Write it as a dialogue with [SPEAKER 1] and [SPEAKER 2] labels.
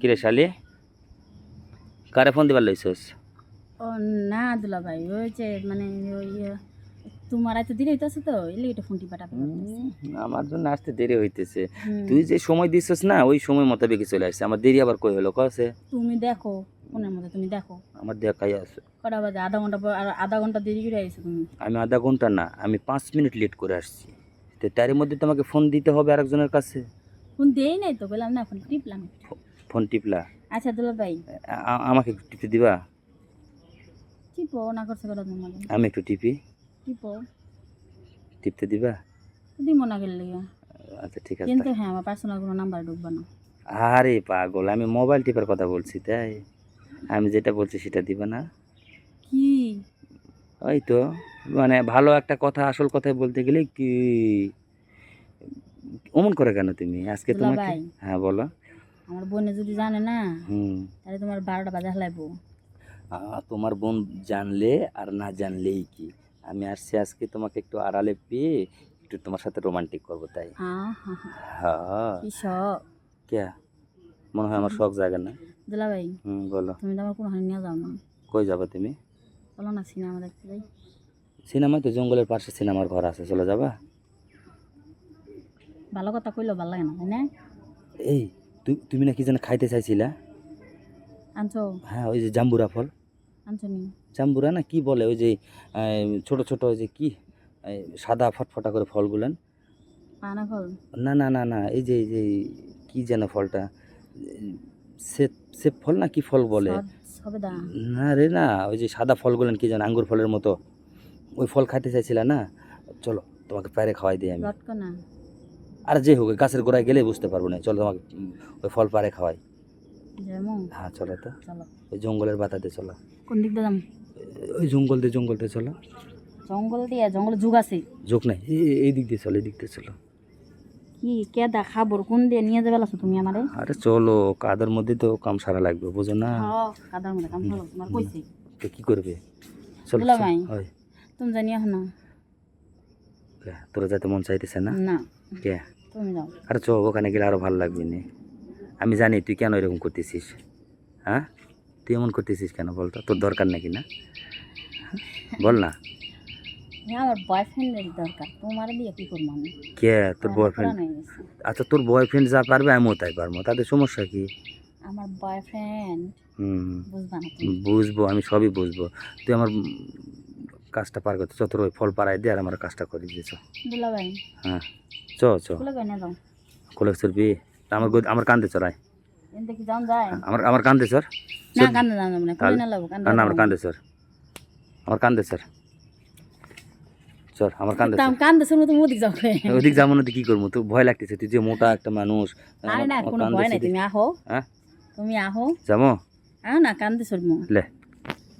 [SPEAKER 1] কিরে শালি? কারে ফোন দিবার লইছস?
[SPEAKER 2] ও না দুলা ভাই ওই যে মানে ওই তোমার এত দেরি হইতেছে তো এলে এটা ফোনটি পাঠাতে
[SPEAKER 1] আমার জন্য আসতে দেরি হইতেছে। তুই যে সময় দিছস না ওই সময় মোতাবেকই চলে আসছে। আমার দেরি আবার কই হলো কছে
[SPEAKER 2] তুমি দেখো ফোনের মধ্যে তুমি দেখো।
[SPEAKER 1] আমার দেখাই আছে।
[SPEAKER 2] কটা বাজে? আধা ঘণ্টা পর আর আধা ঘণ্টা দেরি করে আইছো তুমি?
[SPEAKER 1] আমি আধা ঘণ্টা না আমি পাঁচ মিনিট লেট করে আসছি। তো তার মধ্যে তোমাকে ফোন দিতে হবে আরেকজনের কাছে?
[SPEAKER 2] ফোন দেই নাই তো বললাম না ফোন টিপলাম
[SPEAKER 1] ফোন টিপলা।
[SPEAKER 2] আচ্ছা দুলা ভাই
[SPEAKER 1] আমাকে একটু টিপে দিবা?
[SPEAKER 2] টিপো না করছে কথা তোমার
[SPEAKER 1] আমি একটু টিপি।
[SPEAKER 2] টিপো।
[SPEAKER 1] টিপতে দিবা?
[SPEAKER 2] দিব না গেলে
[SPEAKER 1] আচ্ছা ঠিক আছে
[SPEAKER 2] কিন্তু হ্যাঁ আমার পার্সোনাল কোনো নাম্বার ঢুকবে না।
[SPEAKER 1] আরে পাগল আমি মোবাইল টিপার কথা বলছি তাই। আমি যেটা বলছি সেটা দিবা না।
[SPEAKER 2] কি?
[SPEAKER 1] ওই তো মানে ভালো একটা কথা আসল কথাই বলতে গেলে কি? অমন করে কেন তুমি? আজকে তোমাকে হ্যাঁ বলো।
[SPEAKER 2] আমার বোনে যদি জানে না তাহলে তোমার বারোটা বাজে হালাইবো।
[SPEAKER 1] তোমার বোন জানলে আর না জানলেই কি? আমি আসছি আজকে তোমাকে একটু আড়ালে পেয়ে একটু তোমার সাথে রোমান্টিক করব তাই?
[SPEAKER 2] কে
[SPEAKER 1] মনে হয় আমার শখ জায়গা না।
[SPEAKER 2] দুলা ভাই
[SPEAKER 1] হুম বলো।
[SPEAKER 2] তুমি তো আমার কোনো হানি নিয়ে যাও না।
[SPEAKER 1] কই যাবা তুমি?
[SPEAKER 2] বলো না সিনেমা দেখতে যাই।
[SPEAKER 1] সিনেমায় তো জঙ্গলের পাশে সিনেমার ঘর আছে চলে যাবা?
[SPEAKER 2] ভালো কথা কইলেও ভালো লাগে না তাই না?
[SPEAKER 1] এই তুমি না কি যেন খাইতে চাইছিলা।
[SPEAKER 2] আনছো?
[SPEAKER 1] হ্যাঁ ওই যে জাম্বুরা ফল।
[SPEAKER 2] আনছো নি?
[SPEAKER 1] জাম্বুরা না কি বলে ওই যে ছোট ছোট ওই যে কি সাদা ফটফটা করে ফলগুলান।
[SPEAKER 2] পানা ফল?
[SPEAKER 1] না না না না এই যে এই যে কি যেন ফলটা সে সে ফল না কি ফল বলে? না রে না ওই যে সাদা ফল ফলগুলান কি যেন আঙ্গুর ফলের মতো। ওই ফল খাইতে চাইছিলা না চলো তোমাকে প্যারে খাওয়াই দিই আমি। আর যে হোক গাছের গোড়ায় গেলে বুঝতে পারব না। চলো তোমাকে ওই ফল পারে খাওয়াই। হ্যাঁ চলো তো।
[SPEAKER 2] চলো।
[SPEAKER 1] ওই জঙ্গলের বাতাতে চলো।
[SPEAKER 2] কোন দিক দিয়ে
[SPEAKER 1] ওই জঙ্গল দিয়ে জঙ্গল দিয়ে চলো।
[SPEAKER 2] জঙ্গল দিয়ে জঙ্গলে যুগ আছে?
[SPEAKER 1] যোগ নাই। এই- দিক দিয়ে চলো এই দিক দিয়ে চলো।
[SPEAKER 2] কি কে দা খাবর? কোন দিয়ে নিয়ে যাবে লাছো তুমি আমারে?
[SPEAKER 1] আরে চলো কাদের মধ্যে তো কাম সারা লাগবে বুঝো না।
[SPEAKER 2] কাদার মধ্যে কাম ভালো তোমার কইছি।
[SPEAKER 1] তো কি করবে? চলো
[SPEAKER 2] ভাই। তুমি জানি এখন না
[SPEAKER 1] তোরা যাতে মন চাইতেছে না?
[SPEAKER 2] না।
[SPEAKER 1] কে?
[SPEAKER 2] তুমি
[SPEAKER 1] আরে চ ওখানে গেলে আরও ভালো লাগবে নি। আমি জানি তুই কেন এরকম করতেছিস হ্যাঁ? তুই এমন করতেছিস কেন বলতো? তোর দরকার নাকি না? বল না।
[SPEAKER 2] আমার বয়ফ্রেন্ডের দরকার তোমার দিয়ে কি করব আমি?
[SPEAKER 1] কে? তোর বয়ফ্রেন্ড। আচ্ছা তোর বয়ফ্রেন্ড যা পারবে আমিও তাই পারব। তাদের সমস্যা কি?
[SPEAKER 2] আমার বয়ফ্রেন্ড
[SPEAKER 1] হুম।
[SPEAKER 2] বুঝবা না
[SPEAKER 1] বুঝব আমি সবই বুঝব। তুই আমার কাজটা পার করতে। চ তোর ওই ফল পাড়ায় দিয়ে আর আমার কাজটা করে দিয়েছ হ্যাঁ চ চ
[SPEAKER 2] কুলে কই না যাও?
[SPEAKER 1] কোলে চলবি আমার আমার কান্দে চড়াই আমার আমার কান্দে
[SPEAKER 2] না না
[SPEAKER 1] আমার কান্দে চর আমার কান্দে চর চর আমার কান্দে
[SPEAKER 2] তাম কান্দে শুনে তুমি ওদিক যাও।
[SPEAKER 1] ওদিক যাব না কি করব? তুই ভয় লাগতেছে তুই যে মোটা একটা মানুষ।
[SPEAKER 2] আরে না কোনো ভয় নাই তুমি আহো।
[SPEAKER 1] হ্যাঁ?
[SPEAKER 2] তুমি আহো।
[SPEAKER 1] যাব?
[SPEAKER 2] আহ না কান্দে শুনব
[SPEAKER 1] লে।